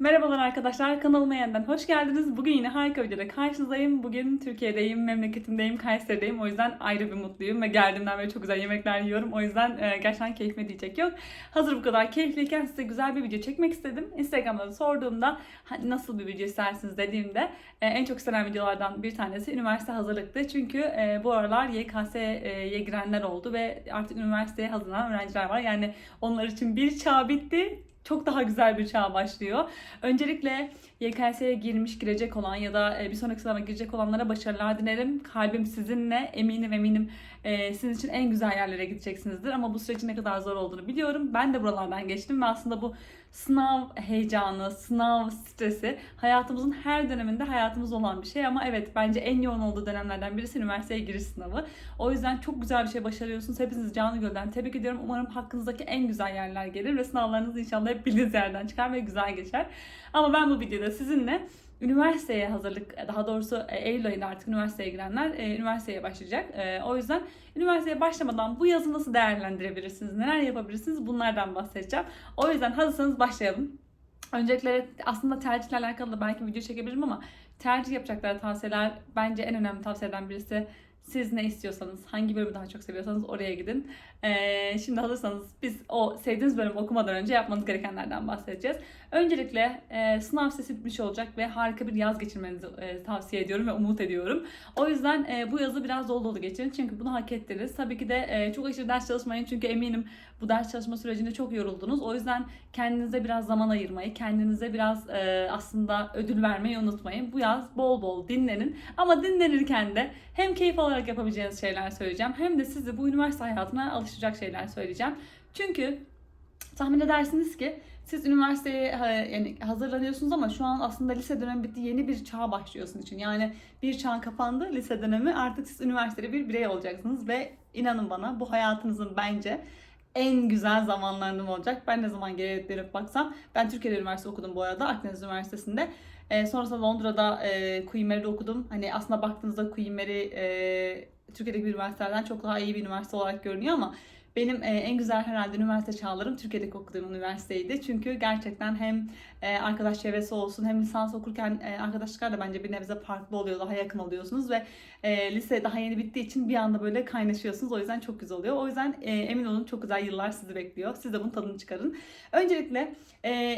Merhabalar arkadaşlar, kanalıma yeniden hoş geldiniz. Bugün yine harika videoda karşınızdayım. Bugün Türkiye'deyim, memleketimdeyim, Kayseri'deyim. O yüzden ayrı bir mutluyum ve geldiğimden beri çok güzel yemekler yiyorum. O yüzden e, gerçekten keyfime diyecek yok. Hazır bu kadar keyifliyken size güzel bir video çekmek istedim. Instagram'da da sorduğumda hani nasıl bir video istersiniz dediğimde e, en çok istenen videolardan bir tanesi üniversite hazırlıktı. Çünkü e, bu aralar YKS'ye girenler oldu ve artık üniversiteye hazırlanan öğrenciler var. Yani onlar için bir çağ bitti çok daha güzel bir çağ başlıyor. Öncelikle YKS'ye girmiş, girecek olan ya da e, bir sonraki sınava girecek olanlara başarılar dilerim. Kalbim sizinle, eminim eminim e, sizin için en güzel yerlere gideceksinizdir. Ama bu sürecin ne kadar zor olduğunu biliyorum. Ben de buralardan geçtim ve aslında bu sınav heyecanı, sınav stresi hayatımızın her döneminde hayatımız olan bir şey. Ama evet bence en yoğun olduğu dönemlerden birisi üniversiteye giriş sınavı. O yüzden çok güzel bir şey başarıyorsunuz. Hepinizi canı gölden tebrik ediyorum. Umarım hakkınızdaki en güzel yerler gelir ve sınavlarınız inşallah hep bildiğiniz yerden çıkar ve güzel geçer. Ama ben bu videoda sizinle üniversiteye hazırlık, daha doğrusu e, Eylül ayında artık üniversiteye girenler e, üniversiteye başlayacak. E, o yüzden üniversiteye başlamadan bu yazı nasıl değerlendirebilirsiniz, neler yapabilirsiniz bunlardan bahsedeceğim. O yüzden hazırsanız başlayalım. Öncelikle aslında tercihle alakalı da belki video çekebilirim ama tercih yapacakları tavsiyeler bence en önemli tavsiyeden birisi siz ne istiyorsanız, hangi bölümü daha çok seviyorsanız oraya gidin. Ee, şimdi hazırsanız biz o sevdiğiniz bölümü okumadan önce yapmanız gerekenlerden bahsedeceğiz. Öncelikle e, sınav sesi bitmiş olacak ve harika bir yaz geçirmenizi e, tavsiye ediyorum ve umut ediyorum. O yüzden e, bu yazı biraz dolu dolu geçirin çünkü bunu hak ettiniz. Tabii ki de e, çok aşırı ders çalışmayın çünkü eminim bu ders çalışma sürecinde çok yoruldunuz. O yüzden kendinize biraz zaman ayırmayı, kendinize biraz e, aslında ödül vermeyi unutmayın. Bu yaz bol bol dinlenin. Ama dinlenirken de hem keyif alarak yapabileceğiniz şeyler söyleyeceğim hem de sizi bu üniversite hayatına alıştıracak şeyler söyleyeceğim. Çünkü tahmin edersiniz ki siz üniversiteye yani hazırlanıyorsunuz ama şu an aslında lise dönemi bitti. Yeni bir çağ başlıyorsun için. Yani bir çağ kapandı lise dönemi. Artık siz üniversitede bir birey olacaksınız ve inanın bana bu hayatınızın bence en güzel zamanlarında olacak. Ben ne zaman geriye dönüp baksam ben Türkiye'de üniversite okudum bu arada Akdeniz Üniversitesi'nde. E, sonrasında Londra'da e, Queen Mary'de okudum. Hani aslında baktığınızda Queen Mary e, Türkiye'deki üniversitelerden çok daha iyi bir üniversite olarak görünüyor ama benim en güzel herhalde üniversite çağlarım Türkiye'deki okuduğum üniversiteydi. Çünkü gerçekten hem arkadaş çevresi olsun hem lisans okurken arkadaşlıklar da bence bir nebze farklı oluyor. Daha yakın oluyorsunuz ve lise daha yeni bittiği için bir anda böyle kaynaşıyorsunuz. O yüzden çok güzel oluyor. O yüzden emin olun çok güzel yıllar sizi bekliyor. Siz de bunun tadını çıkarın. Öncelikle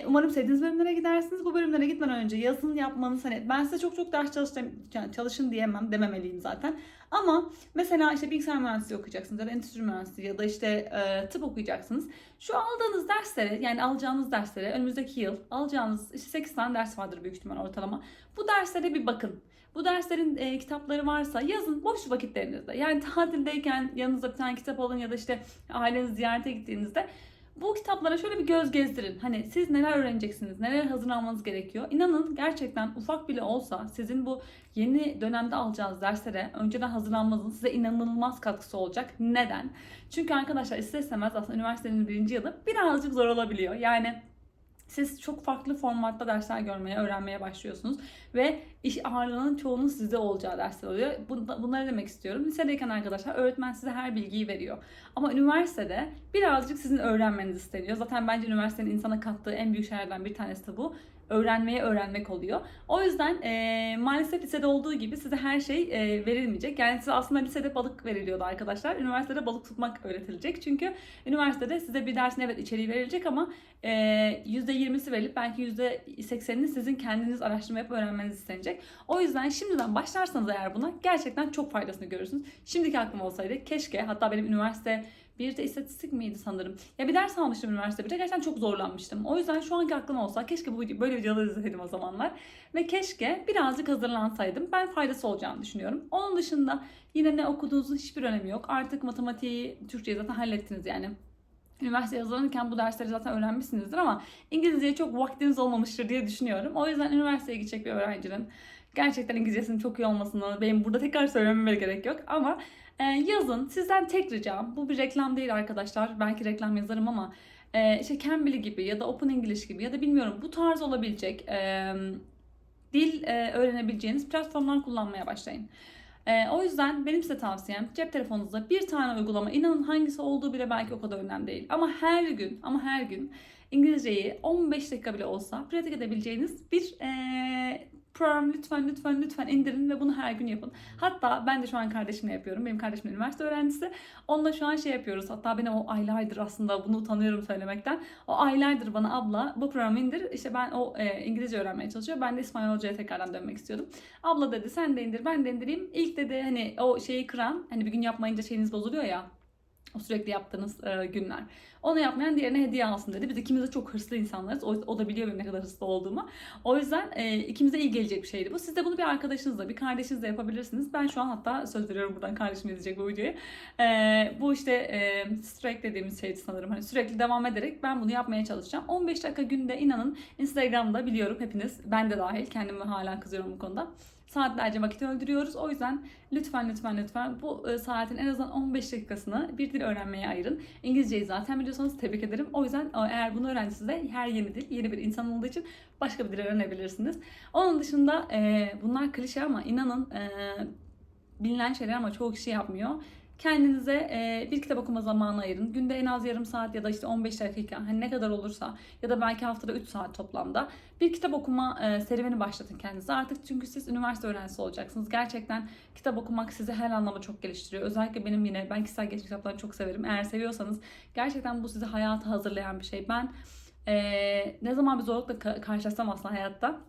umarım sevdiğiniz bölümlere gidersiniz. Bu bölümlere gitmeden önce yazın yapmanız hani ben size çok çok ders çalışın diyemem dememeliyim zaten. Ama mesela işte bilgisayar mühendisliği okuyacaksınız ya da endüstri mühendisliği ya da işte e, tıp okuyacaksınız. Şu aldığınız derslere yani alacağınız derslere önümüzdeki yıl alacağınız işte 8 tane ders vardır büyük ihtimal ortalama. Bu derslere bir bakın. Bu derslerin e, kitapları varsa yazın boş vakitlerinizde. Yani tatildeyken yanınızda bir tane kitap alın ya da işte ailenizi ziyarete gittiğinizde bu kitaplara şöyle bir göz gezdirin. Hani siz neler öğreneceksiniz, neler hazırlanmanız gerekiyor. İnanın gerçekten ufak bile olsa sizin bu yeni dönemde alacağınız derslere önceden hazırlanmanızın size inanılmaz katkısı olacak. Neden? Çünkü arkadaşlar ister istemez aslında üniversitenin birinci yılı birazcık zor olabiliyor. Yani siz çok farklı formatta dersler görmeye, öğrenmeye başlıyorsunuz. Ve iş ağırlığının çoğunun sizde olacağı dersler oluyor. Bunları demek istiyorum. Lisedeyken arkadaşlar öğretmen size her bilgiyi veriyor. Ama üniversitede birazcık sizin öğrenmeniz isteniyor. Zaten bence üniversitenin insana kattığı en büyük şeylerden bir tanesi de bu öğrenmeye öğrenmek oluyor. O yüzden e, maalesef lisede olduğu gibi size her şey e, verilmeyecek. Yani size aslında lisede balık veriliyordu arkadaşlar. Üniversitede balık tutmak öğretilecek. Çünkü üniversitede size bir dersin evet içeriği verilecek ama e, %20'si verilip belki %80'ini sizin kendiniz araştırma yapıp öğrenmeniz istenecek. O yüzden şimdiden başlarsanız eğer buna gerçekten çok faydasını görürsünüz. Şimdiki aklım olsaydı keşke hatta benim üniversite bir de istatistik miydi sanırım. Ya bir ders almıştım üniversite bir de gerçekten çok zorlanmıştım. O yüzden şu anki aklım olsa keşke bu böyle videoları izleseydim o zamanlar. Ve keşke birazcık hazırlansaydım. Ben faydası olacağını düşünüyorum. Onun dışında yine ne okuduğunuzun hiçbir önemi yok. Artık matematiği, Türkçeyi zaten hallettiniz yani. Üniversiteye hazırlanırken bu dersleri zaten öğrenmişsinizdir ama İngilizceye çok vaktiniz olmamıştır diye düşünüyorum. O yüzden üniversiteye gidecek bir öğrencinin gerçekten İngilizcesinin çok iyi olmasını benim burada tekrar söylememe gerek yok ama e, yazın sizden tek ricam bu bir reklam değil arkadaşlar belki reklam yazarım ama e, işte Cambly gibi ya da Open English gibi ya da bilmiyorum bu tarz olabilecek e, dil e, öğrenebileceğiniz platformlar kullanmaya başlayın. E, o yüzden benim size tavsiyem cep telefonunuzda bir tane uygulama inanın hangisi olduğu bile belki o kadar önemli değil. Ama her gün ama her gün İngilizceyi 15 dakika bile olsa pratik edebileceğiniz bir eee, program lütfen lütfen lütfen indirin ve bunu her gün yapın. Hatta ben de şu an kardeşimle yapıyorum. Benim kardeşim üniversite öğrencisi. Onunla şu an şey yapıyoruz. Hatta benim o aylardır aslında bunu utanıyorum söylemekten. O aylardır bana abla bu programı indir. İşte ben o e, İngilizce öğrenmeye çalışıyor. Ben de İspanyolcaya tekrardan dönmek istiyordum. Abla dedi sen de indir ben de indireyim. İlk dedi hani o şeyi kıran hani bir gün yapmayınca şeyiniz bozuluyor ya. O sürekli yaptığınız e, günler. Onu yapmayan diğerine hediye alsın dedi. Biz ikimiz de çok hırslı insanlarız. O, o da biliyor benim ne kadar hırslı olduğumu. O yüzden e, ikimize iyi gelecek bir şeydi bu. Siz de bunu bir arkadaşınızla, bir kardeşinizle yapabilirsiniz. Ben şu an hatta söz veriyorum buradan kardeşim izleyecek bu videoyu. E, bu işte e, strike dediğimiz şeydi sanırım. Hani sürekli devam ederek ben bunu yapmaya çalışacağım. 15 dakika günde inanın Instagram'da biliyorum hepiniz, ben de dahil kendime hala kızıyorum bu konuda. Saatlerce vakit öldürüyoruz. O yüzden lütfen lütfen lütfen bu e, saatin en azından 15 dakikasını bir dil öğrenmeye ayırın. İngilizceyi zaten biliyorsanız tebrik ederim. O yüzden e, eğer bunu öğrencisiniz de her yeni dil, yeni bir insan olduğu için başka bir dil öğrenebilirsiniz. Onun dışında e, bunlar klişe ama inanın e, bilinen şeyler ama çoğu kişi yapmıyor. Kendinize e, bir kitap okuma zamanı ayırın. Günde en az yarım saat ya da işte 15 dakika hani ne kadar olursa ya da belki haftada 3 saat toplamda bir kitap okuma e, serüveni başlatın kendinize. Artık çünkü siz üniversite öğrencisi olacaksınız. Gerçekten kitap okumak sizi her anlamda çok geliştiriyor. Özellikle benim yine ben kişisel gelişim kitaplarını çok severim. Eğer seviyorsanız gerçekten bu sizi hayata hazırlayan bir şey. Ben e, ne zaman bir zorlukla ka- karşılaşsam aslında hayatta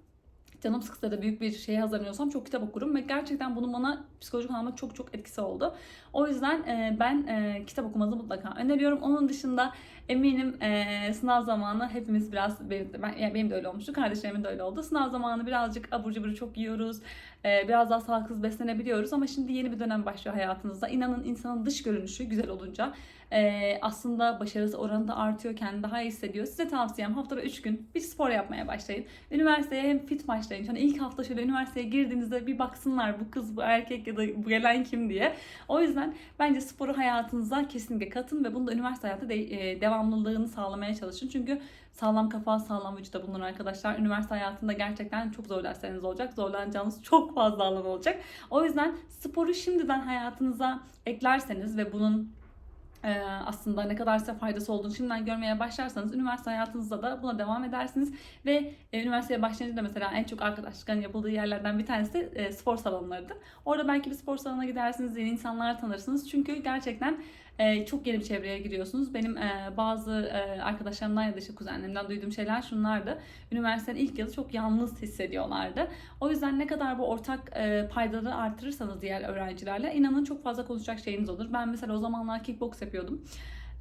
canım sıksa da büyük bir şeye hazırlanıyorsam çok kitap okurum ve gerçekten bunun bana psikolojik anlamda çok çok etkisi oldu. O yüzden ben kitap okumanızı mutlaka öneriyorum. Onun dışında eminim e, sınav zamanı hepimiz biraz ben, yani benim de öyle olmuştu, kardeşlerimin de öyle oldu. Sınav zamanı birazcık abur cubur çok yiyoruz. e, biraz daha sağlıksız beslenebiliyoruz ama şimdi yeni bir dönem başlıyor hayatınızda. İnanın insanın dış görünüşü güzel olunca e, aslında başarısı oranı da artıyor, kendini daha iyi hissediyor. Size tavsiyem haftada 3 gün bir spor yapmaya başlayın. Üniversiteye hem fit başlayın. Hani ilk hafta şöyle üniversiteye girdiğinizde bir baksınlar bu kız, bu erkek ya da bu gelen kim diye. O yüzden bence sporu hayatınıza kesinlikle katın ve bunu da üniversite hayatı de, e, devamlılığını sağlamaya çalışın. Çünkü sağlam kafa, sağlam vücuda bulunur arkadaşlar. Üniversite hayatında gerçekten çok zor dersleriniz olacak. Zorlanacağınız çok fazla alan olacak. O yüzden sporu şimdiden hayatınıza eklerseniz ve bunun e, aslında ne kadar size faydası olduğunu şimdiden görmeye başlarsanız üniversite hayatınızda da buna devam edersiniz ve e, üniversiteye başlayınca da mesela en çok arkadaşlıkların yapıldığı yerlerden bir tanesi e, spor salonlarıdır. Orada belki bir spor salonuna gidersiniz, yeni insanlar tanırsınız. Çünkü gerçekten e, çok yeni bir çevreye giriyorsunuz. Benim e, bazı e, arkadaşlarımdan ya da işte kuzenlerimden duyduğum şeyler şunlardı. Üniversitenin ilk yılı çok yalnız hissediyorlardı. O yüzden ne kadar bu ortak e, paydaları artırırsanız diğer öğrencilerle inanın çok fazla konuşacak şeyiniz olur. Ben mesela o zamanlar kickbox yapıyordum.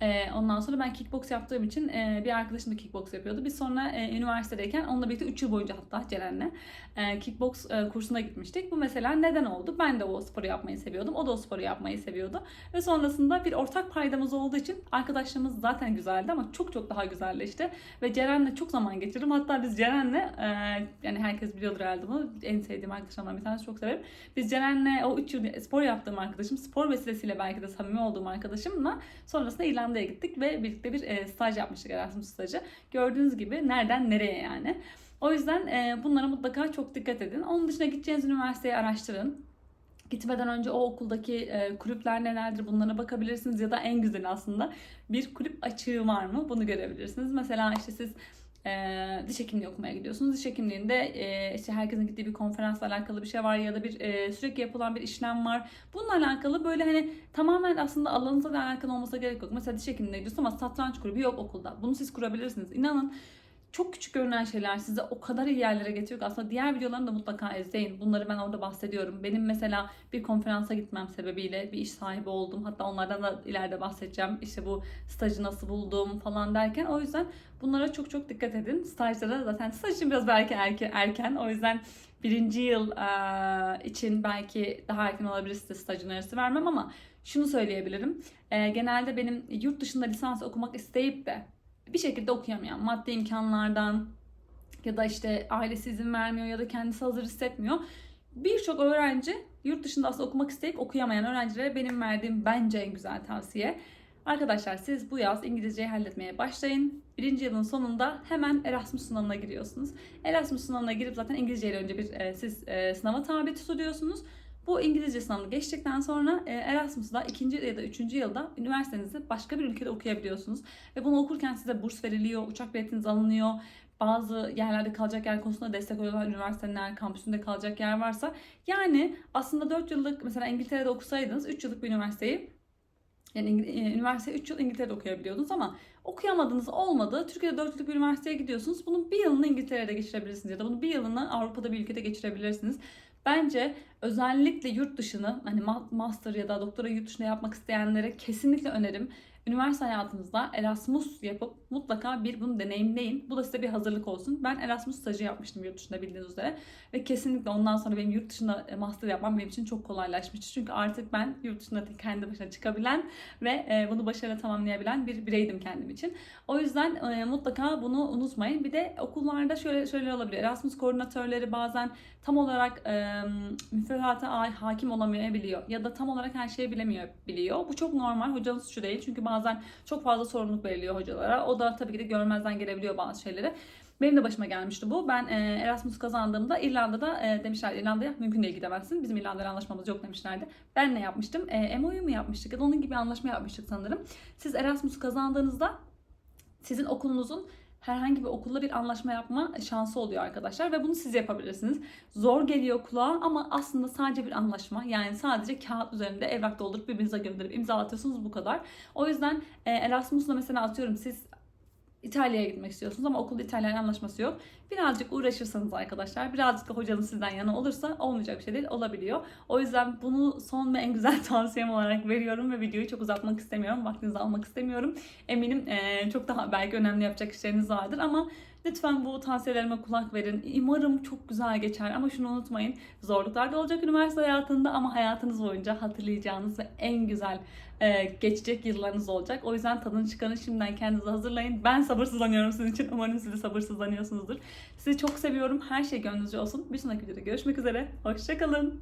Ee, ondan sonra ben kickbox yaptığım için e, bir arkadaşım da kickbox yapıyordu. Biz sonra e, üniversitedeyken onunla birlikte 3 yıl boyunca hatta Ceren'le e, kickbox e, kursuna gitmiştik. Bu mesela neden oldu? Ben de o sporu yapmayı seviyordum. O da o sporu yapmayı seviyordu. Ve sonrasında bir ortak paydamız olduğu için arkadaşlığımız zaten güzeldi ama çok çok daha güzelleşti. Ve Ceren'le çok zaman geçirdim. Hatta biz Ceren'le yani herkes biliyordur herhalde bunu. En sevdiğim arkadaşlarımdan bir tanesi çok severim. Biz Ceren'le o 3 yıl spor yaptığım arkadaşım, spor vesilesiyle belki de samimi olduğum arkadaşımla sonrasında İrlanda'ya gittik ve birlikte bir e, staj yapmıştık Erasmus stajı. Gördüğünüz gibi nereden nereye yani. O yüzden e, bunlara mutlaka çok dikkat edin. Onun dışında gideceğiniz üniversiteyi araştırın. Gitmeden önce o okuldaki e, kulüpler nelerdir bunlara bakabilirsiniz ya da en güzeli aslında bir kulüp açığı var mı bunu görebilirsiniz. Mesela işte siz e, diş hekimliği okumaya gidiyorsunuz. Diş hekimliğinde e, işte herkesin gittiği bir konferansla alakalı bir şey var ya da bir e, sürekli yapılan bir işlem var. Bununla alakalı böyle hani tamamen aslında alanınızla da alakalı olmasa gerek yok. Mesela diş hekimliğine gidiyorsunuz ama satranç kulübü yok okulda. Bunu siz kurabilirsiniz. İnanın çok küçük görünen şeyler size o kadar iyi yerlere getiriyor ki aslında diğer videolarını da mutlaka izleyin. Bunları ben orada bahsediyorum. Benim mesela bir konferansa gitmem sebebiyle bir iş sahibi oldum. Hatta onlardan da ileride bahsedeceğim. İşte bu stajı nasıl buldum falan derken. O yüzden bunlara çok çok dikkat edin. Stajlara zaten staj için biraz belki erken. erken. O yüzden birinci yıl için belki daha erken olabilir size staj önerisi vermem ama şunu söyleyebilirim. Genelde benim yurt dışında lisans okumak isteyip de bir şekilde okuyamayan, maddi imkanlardan ya da işte ailesi izin vermiyor ya da kendisi hazır hissetmiyor. Birçok öğrenci yurt dışında aslında okumak isteyip okuyamayan öğrencilere benim verdiğim bence en güzel tavsiye. Arkadaşlar siz bu yaz İngilizceyi halletmeye başlayın. Birinci yılın sonunda hemen Erasmus sınavına giriyorsunuz. Erasmus sınavına girip zaten İngilizce ile önce bir e, siz e, sınava tabi tutuluyorsunuz. Bu İngilizce sınavını geçtikten sonra e, Erasmus'da ikinci ya da üçüncü yılda üniversitenizi başka bir ülkede okuyabiliyorsunuz. Ve bunu okurken size burs veriliyor, uçak biletiniz alınıyor. Bazı yerlerde kalacak yer konusunda destek oluyorlar. Üniversitenin eğer kampüsünde kalacak yer varsa. Yani aslında 4 yıllık mesela İngiltere'de okusaydınız 3 yıllık bir üniversiteyi yani e, üniversite 3 yıl İngiltere'de okuyabiliyordunuz ama okuyamadınız olmadı. Türkiye'de 4 yıllık bir üniversiteye gidiyorsunuz. Bunun bir yılını İngiltere'de geçirebilirsiniz ya da bunun bir yılını Avrupa'da bir ülkede geçirebilirsiniz. Bence özellikle yurt dışını hani ma- master ya da doktora yurt dışında yapmak isteyenlere kesinlikle önerim. Üniversite hayatınızda Erasmus yapıp mutlaka bir bunu deneyimleyin. Bu da size bir hazırlık olsun. Ben Erasmus stajı yapmıştım yurt dışında bildiğiniz üzere. Ve kesinlikle ondan sonra benim yurt dışında e, master yapmam benim için çok kolaylaşmıştı. Çünkü artık ben yurt dışında kendi başına çıkabilen ve e, bunu başarıyla tamamlayabilen bir bireydim kendim için. O yüzden e, mutlaka bunu unutmayın. Bir de okullarda şöyle şöyle olabilir. Erasmus koordinatörleri bazen tam olarak müfredata hakim olamayabiliyor ya da tam olarak her şeyi bilemiyor biliyor. Bu çok normal. Hocanın suçu değil. Çünkü bazen çok fazla sorumluluk veriliyor hocalara. O da tabii ki de görmezden gelebiliyor bazı şeyleri. Benim de başıma gelmişti bu. Ben e, Erasmus kazandığımda İrlanda'da e, demişler İrlanda'ya mümkün değil gidemezsin. Bizim İrlanda'yla anlaşmamız yok demişlerdi. Ben ne yapmıştım? E, MOU mu yapmıştık ya da onun gibi anlaşma yapmıştık sanırım. Siz Erasmus kazandığınızda sizin okulunuzun herhangi bir okulla bir anlaşma yapma şansı oluyor arkadaşlar ve bunu siz yapabilirsiniz. Zor geliyor kulağa ama aslında sadece bir anlaşma. Yani sadece kağıt üzerinde evrak doldurup birbirinize gönderip imzalatıyorsunuz bu kadar. O yüzden e, Erasmus'la mesela atıyorum siz İtalya'ya gitmek istiyorsunuz ama okulda İtalyan anlaşması yok. Birazcık uğraşırsanız arkadaşlar, birazcık da hocanız sizden yana olursa olmayacak bir şey değil, olabiliyor. O yüzden bunu son ve en güzel tavsiyem olarak veriyorum ve videoyu çok uzatmak istemiyorum, vaktinizi almak istemiyorum. Eminim eee, çok daha belki önemli yapacak işleriniz vardır ama lütfen bu tavsiyelerime kulak verin. Umarım çok güzel geçer ama şunu unutmayın. Zorluklar da olacak üniversite hayatında ama hayatınız boyunca hatırlayacağınız ve en güzel e, geçecek yıllarınız olacak. O yüzden tadını çıkarın şimdiden kendinizi hazırlayın. Ben sabırsızlanıyorum sizin için. Umarım siz de sabırsızlanıyorsunuzdur. Sizi çok seviyorum. Her şey gönlünüzce olsun. Bir sonraki videoda görüşmek üzere. Hoşçakalın.